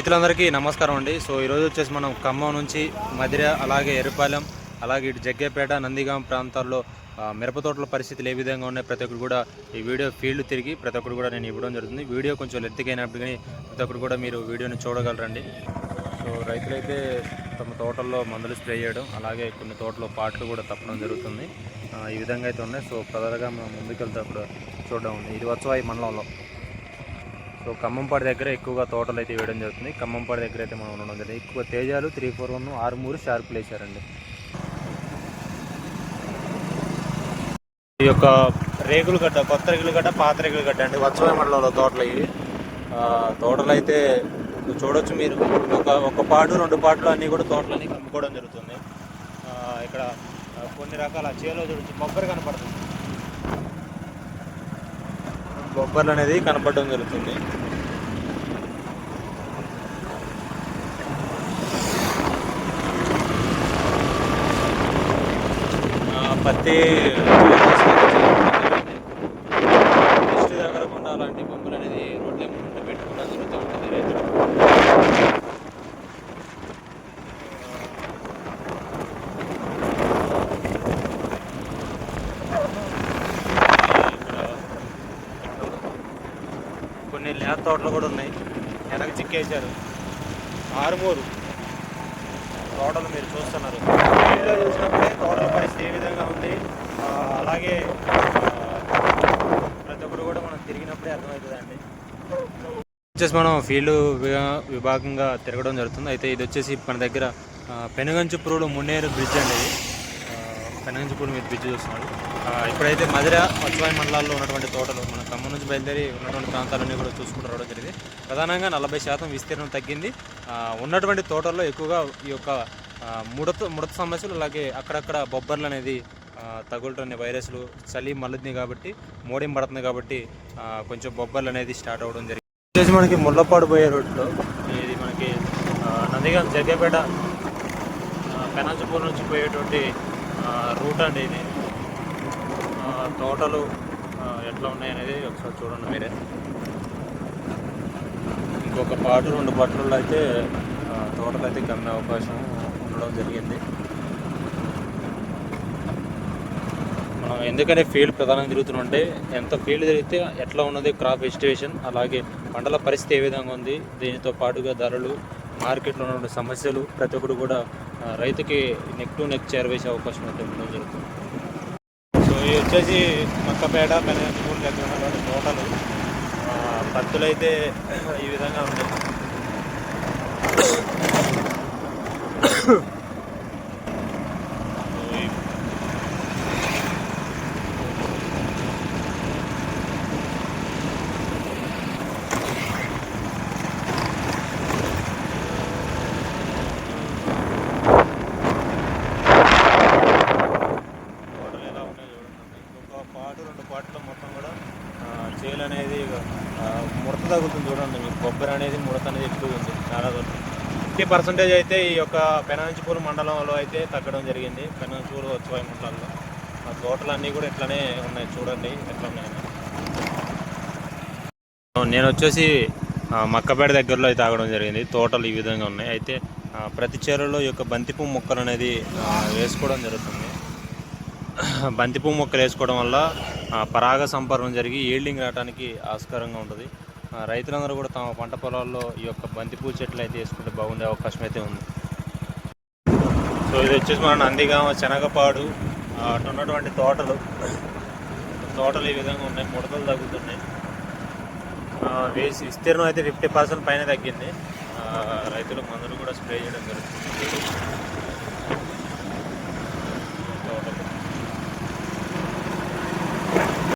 రైతులందరికీ నమస్కారం అండి. సో ఈరోజు వచ్చేసి మనం ఖమ్మం నుంచి మధిర అలాగే ఎర్రపాలెం అలాగే ఇటు జగ్గేపేట నందిగాం ప్రాంతాల్లో మిరప తోటల పరిస్థితులు ఏ విధంగా ఉన్నాయి? ప్రతి ఒక్కరు కూడా ఈ వీడియో ఫీల్డ్ తిరిగి ప్రతి ఒక్కరు కూడా నేను ఇవ్వడం జరుగుతుంది. వీడియో కొంచెం లెంత్కి కానీ ప్రతి ఒక్కరు కూడా మీరు వీడియోని చూడగలరండి. సో రైతులైతే తమ తోటల్లో మందులు స్ప్రే చేయడం అలాగే కొన్ని తోటలో పాటలు కూడా తప్పడం జరుగుతుంది. ఈ విధంగా అయితే ఉన్నాయి. సో ప్రధానంగా మనం ముందుకెళ్తే అప్పుడు చూడడం ఉంది. ఇది వచ్చవాయి మండలంలో. సో ఖమ్మంపాడి దగ్గర ఎక్కువగా తోటలు అయితే వేయడం జరుగుతుంది. ఖమ్మంపాడి దగ్గర అయితే మనం ఉండడం జరిగింది. ఎక్కువ తేజాలు త్రీ ఫోర్ వన్ ఆరుమూరు షార్పులు వేశారండి. ఈ యొక్క రేగులు గడ్డ కొత్త రేగులు గడ్డ పాత రేగులు గడ్డ అండి. వత్సవాయ మండలంలో తోటలు ఇవి. తోటలు అయితే చూడొచ్చు మీరు. ఒక ఒక పాటు రెండు పాటలు అన్నీ కూడా తోటలన్నీ అమ్ముకోవడం జరుగుతుంది. ఇక్కడ కొన్ని రకాల చేలో చూడొచ్చు. కొబ్బరి కనపడుతుంది. బొబ్బర్లు అనేది కనపడడం జరుగుతుంది. పత్తి నెక్స్ట్ తగలకుండా అలాంటి బొమ్మలు అనేది రోడ్ల ముందు పెట్టుకోవడం జరుగుతూ ఉంటుంది రైతులు ఇక్కడ కొన్ని లేత తోటలు కూడా ఉన్నాయి. వెనక చిక్కేశారు. ఆరుమూరు తోటలు మీరు చూస్తున్నారు. ఫీల్డ్లో చూసినప్పుడే తోటల పరిస్థితి ఏ విధంగా ఉంది? అలాగే ప్రతి ఒక్కరు కూడా మనం తిరిగినప్పుడే అర్థమవుతుందండి. వచ్చేసి మనం ఫీల్డ్ విభాగంగా తిరగడం జరుగుతుంది. అయితే ఇది వచ్చేసి మన దగ్గర పెనుగంచు పెనుగంచుప్రూలు మున్నేరు బ్రిడ్జ్ అండి ఇది మీరు పెనుగంచుప్రూలు మీద బ్రిడ్జ్ చూస్తున్నాడు. ఇప్పుడైతే మధుర పచ్చవాయి మండలాల్లో ఉన్నటువంటి తోటలు మన ఖమ్మం నుంచి బయలుదేరి ఉన్నటువంటి ప్రాంతాలన్నీ కూడా చూసుకుంటూ రావడం జరిగింది. ప్రధానంగా నలభై శాతం విస్తీర్ణం తగ్గింది. ఉన్నటువంటి తోటల్లో ఎక్కువగా ఈ యొక్క ముడత ముడత సమస్యలు అలాగే అక్కడక్కడ బొబ్బర్లు అనేది ఆ, తగులుతున్న వైరస్లు చలి మల్లుతుంది కాబట్టి మోడీం పడుతుంది కాబట్టి కొంచెం బొబ్బర్లు అనేది స్టార్ట్ అవ్వడం జరిగింది. వచ్చేసి మనకి ముళ్ళపాడు పోయే రోడ్లో ఇది మనకి నందిగా జగ్గపేట పెనాంచపూర్ నుంచి పోయేటువంటి రూట్ అండి ఇది. తోటలు ఎట్లా ఉన్నాయి అనేది ఒకసారి చూడండి మీరే. ఇంకొక పాటు రెండు పట్లలో అయితే తోటలు అయితే గమ్మే అవకాశం ఉండడం జరిగింది. మనం ఎందుకనే ఫీల్డ్ ప్రధానంగా తిరుగుతుంటే ఎంత ఫీల్డ్ తిరిగితే ఎట్లా ఉన్నది క్రాప్ ఎస్టివేషన్ అలాగే పంటల పరిస్థితి ఏ విధంగా ఉంది దీనితో పాటుగా ధరలు మార్కెట్లో ఉన్నటువంటి సమస్యలు ప్రతి ఒక్కరు కూడా రైతుకి నెక్ టు నెక్ చేరవేసే అవకాశం అయితే ఉండడం జరుగుతుంది. సో ఇది వచ్చేసి మక్కపేట పెనగంచపూడి దగ్గర ఉన్నటువంటి తోటలు పత్తులు అయితే ఈ విధంగా ఉన్నాయి సో ఈ తోటలు ఎలా ఉన్నాయో చూడండి ఇంకొక పాటు రెండు పాటలు మొత్తం కూడా ఆ, చేలు అనేది ఆ, ముడత తగులుతుంది చూడండి. మీకు కొబ్బరి అనేది ముడత అనేది ఎక్కువ ఉంది. చాలా వరకు. ఫిఫ్టీ పర్సెంటేజ్ అయితే ఈ యొక్క పెనాంచిపూర్ మండలంలో అయితే తగ్గడం జరిగింది. పెనాంచిపూర్ వచ్చాయి మండలంలో. ఆ తోటలన్నీ కూడా ఇట్లానే ఉన్నాయి. చూడండి ఎట్లా ఉన్నాయని. నేను వచ్చేసి మక్కపేట దగ్గరలో అయితే ఆగడం జరిగింది. తోటలు ఈ విధంగా ఉన్నాయి. అయితే ప్రతి చీరలో ఈ యొక్క బంతిపూ మొక్కలు అనేది వేసుకోవడం జరుగుతుంది. బంతిపూ మొక్కలు వేసుకోవడం వల్ల పరాగ సంపర్కం జరిగి ఈల్డింగ్ రావడానికి ఆస్కారంగా ఉంటుంది. రైతులందరూ కూడా తమ పంట పొలాల్లో ఈ యొక్క బంతిపూ చెట్లు అయితే వేసుకుంటే బాగుండే అవకాశం అయితే ఉంది. సో ఇది వచ్చేసి మన నందిగామ శనగపాడు అటు ఉన్నటువంటి తోటలు. తోటలు ఈ విధంగా ఉన్నాయి ముడతలు తగ్గుతున్నాయి. వేసి విస్తీర్ణం అయితే ఫిఫ్టీ పర్సెంట్ పైన తగ్గింది. రైతులు మందులు కూడా స్ప్రే చేయడం జరుగుతుంది.